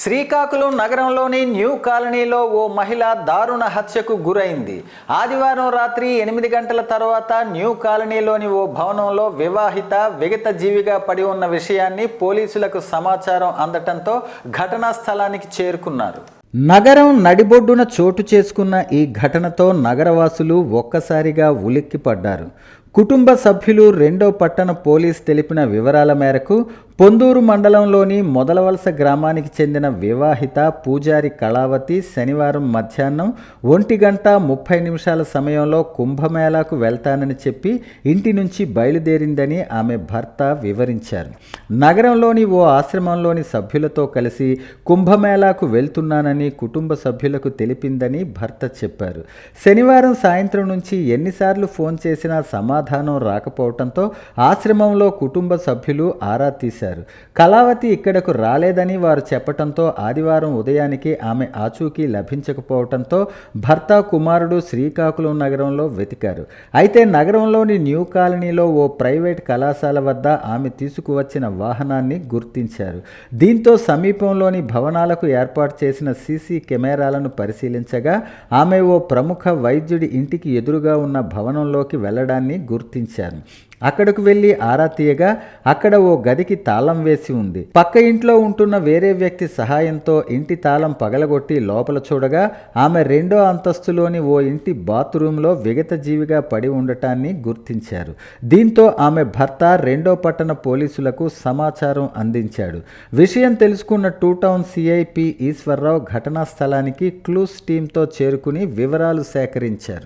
శ్రీకాకుళం నగరంలోని న్యూ కాలనీలో ఓ మహిళ దారుణ హత్యకు గురైంది. ఆదివారం రాత్రి ఎనిమిది గంటల తర్వాత న్యూ కాలనీలోని ఓ భవనంలో వివాహిత విగత జీవిగా పడి ఉన్న విషయాన్ని పోలీసులకు సమాచారం అందటంతో ఘటనా స్థలానికి చేరుకున్నారు. నగరం నడిబొడ్డున చోటు చేసుకున్న ఈ ఘటనతో నగరవాసులు ఒక్కసారిగా ఉలిక్కిపడ్డారు. కుటుంబ సభ్యులు రెండో పట్టణ పోలీస్ తెలిపిన వివరాల మేరకు పొందూరు మండలంలోని మొదలవలస గ్రామానికి చెందిన వివాహిత పూజారి కళావతి శనివారం మధ్యాహ్నం ఒంటి గంట ముప్పై నిమిషాల సమయంలో కుంభమేళాకు వెళ్తానని చెప్పి ఇంటి నుంచి బయలుదేరిందని ఆమె భర్త వివరించారు. నగరంలోని ఓ ఆశ్రమంలోని సభ్యులతో కలిసి కుంభమేళాకు వెళ్తున్నానని కుటుంబ సభ్యులకు తెలిపిందని భర్త చెప్పారు. శనివారం సాయంత్రం నుంచి ఎన్నిసార్లు ఫోన్ చేసినా సమాధానం రాకపోవడంతో ఆశ్రమంలో కుటుంబ సభ్యులు ఆరా తీశారు. కళావతి ఇక్కడకు రాలేదని వారు చెప్పటంతో ఆదివారం ఉదయానికి ఆమె ఆచూకీ లభించకపోవడంతో భర్త కుమారుడు శ్రీకాకుళం నగరంలో వెతికారు. అయితే నగరంలోని న్యూ కాలనీలో ఓ ప్రైవేట్ కళాశాల వద్ద ఆమె తీసుకువచ్చిన వాహనాన్ని గుర్తించారు. దీంతో సమీపంలోని భవనాలకు ఏర్పాటు చేసిన సీసీ కెమెరాలను పరిశీలించగా ఆమె ఓ ప్రముఖ వైద్యుడి ఇంటికి ఎదురుగా ఉన్న భవనంలోకి వెళ్ళడాన్ని గుర్తించారు. అక్కడకు వెళ్ళి ఆరా తీయగా అక్కడ ఓ గదికి తాళం వేసి ఉంది. పక్క ఇంట్లో ఉంటున్న వేరే వ్యక్తి సహాయంతో ఇంటి తాళం పగలగొట్టి లోపల చూడగా ఆమె రెండో అంతస్తులోని ఓ ఇంటి బాత్రూంలో విగత జీవిగా పడి ఉండటాన్ని గుర్తించారు. దీంతో ఆమె భర్త రెండో పట్టణ పోలీసులకు సమాచారం అందించాడు. విషయం తెలుసుకున్న టూ టౌన్ సిఐపి ఈశ్వర్రావు ఘటనా స్థలానికి క్లూస్ టీంతో చేరుకుని వివరాలు సేకరించారు.